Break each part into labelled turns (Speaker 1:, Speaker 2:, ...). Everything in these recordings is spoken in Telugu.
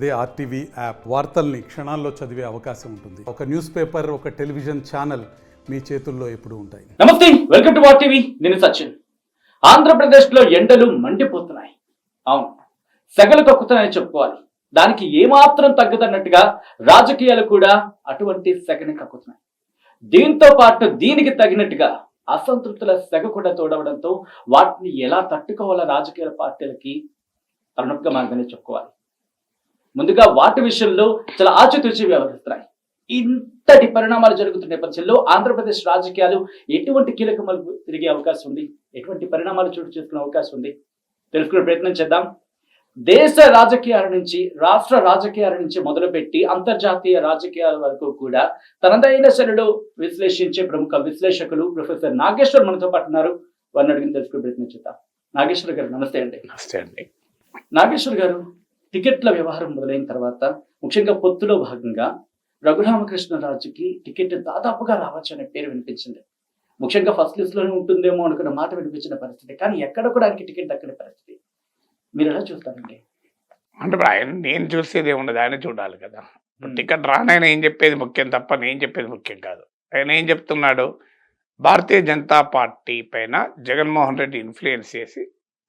Speaker 1: అదే ఆర్టీవీ యాప్ వార్తల్ని క్షణాల్లో చదివే అవకాశం ఉంటుంది. ఒక న్యూస్ పేపర్ ఒక టెలివిజన్ ఛానల్ మీ చేతుల్లో ఎప్పుడు ఉంటాయి.
Speaker 2: నమస్తే వెల్కమ్ టు ఆర్టీవీ నేను సచిన్. ఆంధ్రప్రదేశ్లో ఎండలు మండిపోతున్నాయి. అవును సెగలు కక్కుతున్నాయని చెప్పుకోవాలి. దానికి ఏమాత్రం తగ్గదన్నట్టుగా రాజకీయాలు కూడా అటువంటి సెగని కక్కుతున్నాయి. దీంతో పాటు దీనికి తగినట్టుగా అసంతృప్తుల సెగ కూడా తోడవడంతో వాటిని ఎలా తట్టుకోవాలో రాజకీయ పార్టీలకి తలనొప్పిగా మార్గమే చెప్పుకోవాలి. ముందుగా వాటి విషయంలో చాలా ఆచితూచి వ్యవహరిస్తున్నాయి. ఇంతటి పరిణామాలు జరుగుతున్న నేపథ్యంలో ఆంధ్రప్రదేశ్ రాజకీయాలు ఎటువంటి కీలక మలుపు తిరిగే అవకాశం ఉంది? ఎటువంటి పరిణామాలు చోటు చేసుకునే అవకాశం ఉంది? తెలుసుకునే ప్రయత్నం చేద్దాం. దేశ రాజకీయాల నుంచి రాష్ట్ర రాజకీయాల నుంచి మొదలుపెట్టి అంతర్జాతీయ రాజకీయాల వరకు కూడా తనదైన శైలిలో విశ్లేషించే ప్రముఖ విశ్లేషకులు ప్రొఫెసర్ నాగేశ్వర్ మనతో పాటు ఉన్నారు. వారిని అడిగిన తెలుసుకునే ప్రయత్నం చేద్దాం. నాగేశ్వర్ గారు నమస్తే అండి.
Speaker 3: నమస్తే అండి.
Speaker 2: నాగేశ్వర్ గారు టికెట్ల వ్యవహారం మొదలైన తర్వాత ముఖ్యంగా పొత్తులో భాగంగా రఘురామకృష్ణరాజుకి టికెట్ దాదాపుగా రావచ్చు అనే పేరు వినిపించింది. ముఖ్యంగా ఫస్ట్ లిస్ట్లోనే ఉంటుందేమో అనుకున్న మాట వినిపించిన పరిస్థితి కానీ ఎక్కడ కూడా ఆయనకి టికెట్ దక్కని పరిస్థితి. మీరు ఎలా చూస్తారండి?
Speaker 3: అంటే ఆయన నేను చూసేది ఏముండదు ఆయన చూడాలి కదా. టికెట్ రానైనా ఏం చెప్పేది ముఖ్యం తప్ప నేను చెప్పేది ముఖ్యం కాదు. ఆయన ఏం చెప్తున్నాడు? భారతీయ జనతా పార్టీ పైన జగన్మోహన్ రెడ్డి ఇన్ఫ్లుయెన్స్ చేసి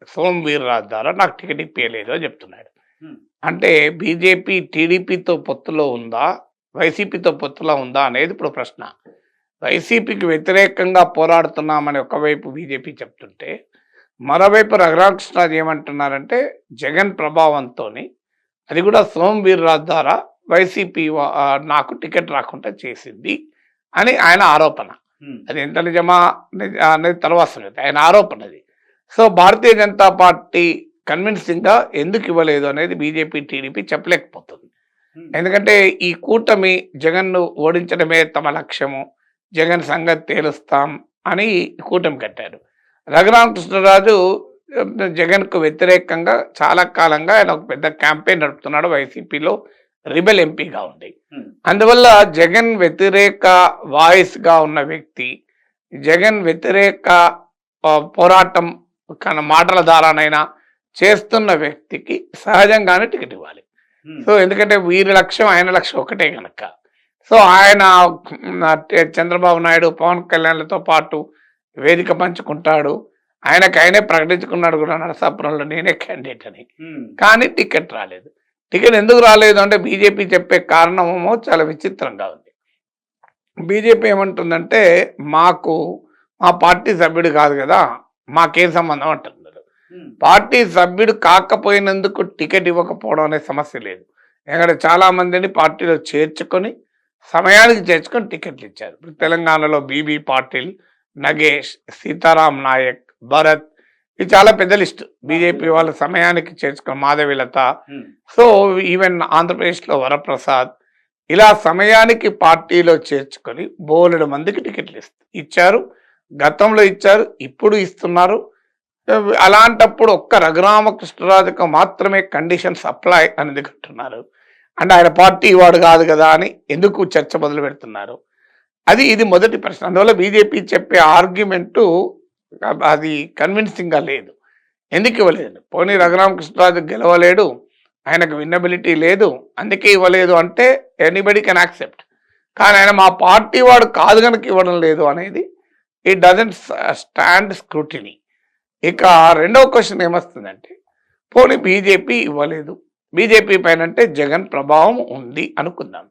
Speaker 3: సోమ్ వీర్రాజు ద్వారా నాకు టికెట్ ఇప్పలేదు అని చెప్తున్నాడు. అంటే బీజేపీ టీడీపీతో పొత్తులో ఉందా? వైసీపీతో పొత్తులో ఉందా అనేది ఇప్పుడు ప్రశ్న. వైసీపీకి వ్యతిరేకంగా పోరాడుతున్నామని ఒకవైపు బీజేపీ చెప్తుంటే మరోవైపు రఘురామకృష్ణరాజు ఏమంటున్నారంటే జగన్ ప్రభావంతో అది కూడా సోమ్ వీర్రాజు ద్వారా వైసీపీ నాకు టికెట్ రాకుండా చేసింది అని ఆయన ఆరోపణ. అది ఎంత నిజమా? నిజ- అనేది తర్వాత సంగతి ఆయన ఆరోపణ అది. సో భారతీయ జనతా పార్టీ కన్విన్సింగ్గా ఎందుకు ఇవ్వలేదు అనేది బీజేపీ టీడీపీ చెప్పలేకపోతుంది. ఎందుకంటే ఈ కూటమి జగన్ను ఓడించడమే తమ లక్ష్యము జగన్ సంగతి తేలుస్తాం అని కూటమి కట్టారు రఘురామకృష్ణరాజు జగన్కు వ్యతిరేకంగా చాలా కాలంగా ఆయన ఒక పెద్ద క్యాంపెయిన్ నడుపుతున్నాడు వైసీపీలో రిబెల్ ఎంపీగా ఉంది. అందువల్ల జగన్ వ్యతిరేక వాయిస్గా ఉన్న వ్యక్తి జగన్ వ్యతిరేక పోరాటం మాటల ద్వారానైనా చేస్తున్న వ్యక్తికి సహజంగానే టికెట్ ఇవ్వాలి
Speaker 2: హ్మ్.
Speaker 3: సో ఎందుకంటే వీరి లక్ష్యం ఆయన లక్ష్యం ఒకటే కనుక సో ఆయన చంద్రబాబు నాయుడు పవన్ కళ్యాణ్లతో పాటు వేదిక పంచుకుంటాడు ఆయనకు ఆయనే ప్రకటించుకున్నాడు కూడా నరసాపురంలో నేనే క్యాండిడేట్ అని
Speaker 2: హ్మ్.
Speaker 3: కానీ టికెట్ రాలేదు టికెట్ ఎందుకు రాలేదు అంటే బీజేపీ చెప్పే కారణమేమో చాలా విచిత్రంగా ఉంది బీజేపీ ఏమంటుందంటే మాకు మా పార్టీ సభ్యుడు కాదు కదా మాకేం సంబంధం
Speaker 2: హ్మ్.
Speaker 3: పార్టీ సభ్యుడు కాకపోయినందుకు టికెట్ ఇవ్వకపోవడం అనే సమస్య లేదు. ఎందుకంటే చాలా మందిని పార్టీలో చేర్చుకొని సమయానికి చేర్చుకొని టికెట్లు ఇచ్చారు. ఇప్పుడు తెలంగాణలో బీబీ పాటిల్ నగేష్ సీతారాం నాయక్ భరత్ ఇది చాలా పెద్ద లిస్ట్. బీజేపీ వాళ్ళ సమయానికి చేర్చుకున్న మాధవిలత. సో ఈవెన్ ఆంధ్రప్రదేశ్లో వరప్రసాద్ ఇలా సమయానికి పార్టీలో చేర్చుకొని బోలెడు మందికి టికెట్లు ఇస్త- ఇచ్చారు. గతంలో ఇచ్చారు ఇప్పుడు ఇస్తున్నారు. అలాంటప్పుడు ఒక్క రఘురామకృష్ణరాజుకు మాత్రమే కండిషన్ సప్లై అనేది కట్టున్నారు. అంటే ఆయన పార్టీ వాడు కాదు కదా అని ఎందుకు చర్చ మొదలు పెడుతున్నారు? అది ఇది మొదటి ప్రశ్న. అందువల్ల బీజేపీ చెప్పే ఆర్గ్యుమెంటు అది కన్విన్సింగ్గా లేదు. ఎందుకు ఇవ్వలేదు? పోనీ రఘురామకృష్ణరాజు గెలవలేడు ఆయనకు విన్నబిలిటీ లేదు అందుకే ఇవ్వలేదు అంటే ఎనీబడి కెన్ యాక్సెప్ట్ కానీ ఆయన మా పార్టీ వాడు కాదు కనుక ఇవ్వడం లేదు అనేది ఇట్ డజంట్ స్టాండ్ స్క్రూటినీ ఇక రెండవ క్వశ్చన్ ఏమొస్తుందంటే పోనీ బీజేపీ ఇవ్వలేదు. బీజేపీ పైన అంటే జగన్ ప్రభావం ఉంది అనుకుందాం.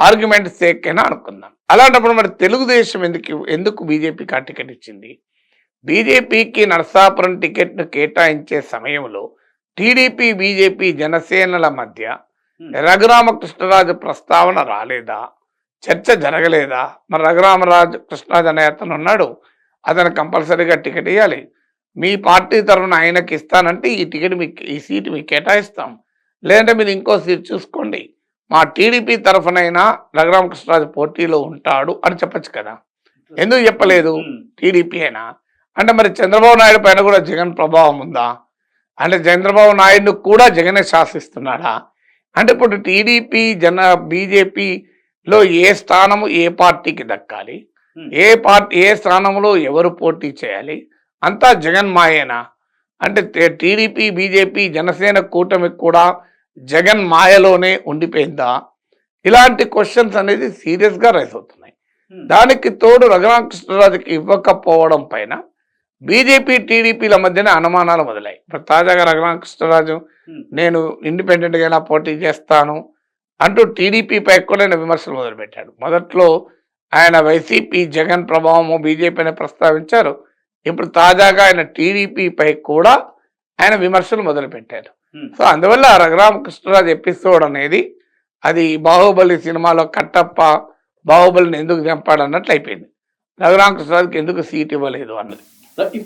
Speaker 3: ఆర్గ్యుమెంట్ సేకైనా అనుకుందాం. అలాంటప్పుడు మరి తెలుగుదేశం ఎందుకు ఎందుకు బీజేపీకి ఆ టికెట్ ఇచ్చింది? బీజేపీకి నరసాపురం టికెట్ను కేటాయించే సమయంలో టీడీపీ బీజేపీ జనసేనల మధ్య. రఘురామకృష్ణరాజు ప్రస్తావన రాలేదా? చర్చ జరగలేదా? మరి రఘురామరాజు కృష్ణరాజు అనే అతను ఉన్నాడు. అతను కంపల్సరీగా టికెట్ ఇవ్వాలి మీ పార్టీ తరఫున ఆయనకి ఇస్తానంటే ఈ టికెట్ మీకు ఈ సీటు మీకు కేటాయిస్తాం. లేదంటే మీరు ఇంకో సీట్ చూసుకోండి. మా టీడీపీ తరఫునైనా రఘురామకృష్ణరాజు పోటీలో ఉంటాడు అని చెప్పొచ్చు కదా. ఎందుకు చెప్పలేదు. టీడీపీ అయినా. అంటే మరి చంద్రబాబు నాయుడు పైన కూడా జగన్ ప్రభావం ఉందా? అంటే చంద్రబాబు నాయుడు కూడా జగనే శాసిస్తున్నాడా? అంటే ఇప్పుడు టీడీపీ జన బీజేపీలో ఏ స్థానము ఏ పార్టీకి దక్కాలి. ఏ పార్టీ ఏ స్థానంలో ఎవరు పోటీ చేయాలి? అంతా జగన్ మాయేనా అంటే టీడీపీ బీజేపీ జనసేన కూటమికి కూడా జగన్ మాయలోనే ఉండిపోయిందా? ఇలాంటి క్వశ్చన్స్ అనేది సీరియస్గా రైస్ అవుతున్నాయి. దానికి తోడు రఘురామకృష్ణరాజుకి ఇవ్వకపోవడం పైన బీజేపీ టీడీపీల మధ్యన అనుమానాలు మొదలయ్యాయి. ఇప్పుడు తాజాగా రఘురామకృష్ణరాజు. నేను ఇండిపెండెంట్గా ఎలా పోటీ చేస్తాను అంటూ టీడీపీపై కూడా ఆయన విమర్శలు మొదలుపెట్టాడు. మొదట్లో ఆయన వైసీపీ జగన్ ప్రభావము బీజేపీని ప్రస్తావించారు. ఇప్పుడు తాజాగా ఆయన టీడీపీపై కూడా ఆయన విమర్శలు మొదలుపెట్టారు. సో అందువల్ల రఘురామకృష్ణరాజు ఎపిసోడ్ అనేది అది బాహుబలి సినిమాలో కట్టప్ప బాహుబలిని ఎందుకు చంపాడు అన్నట్లు అయిపోయింది రఘురామకృష్ణరాజుకి ఎందుకు సీట్ ఇవ్వలేదు అన్నది.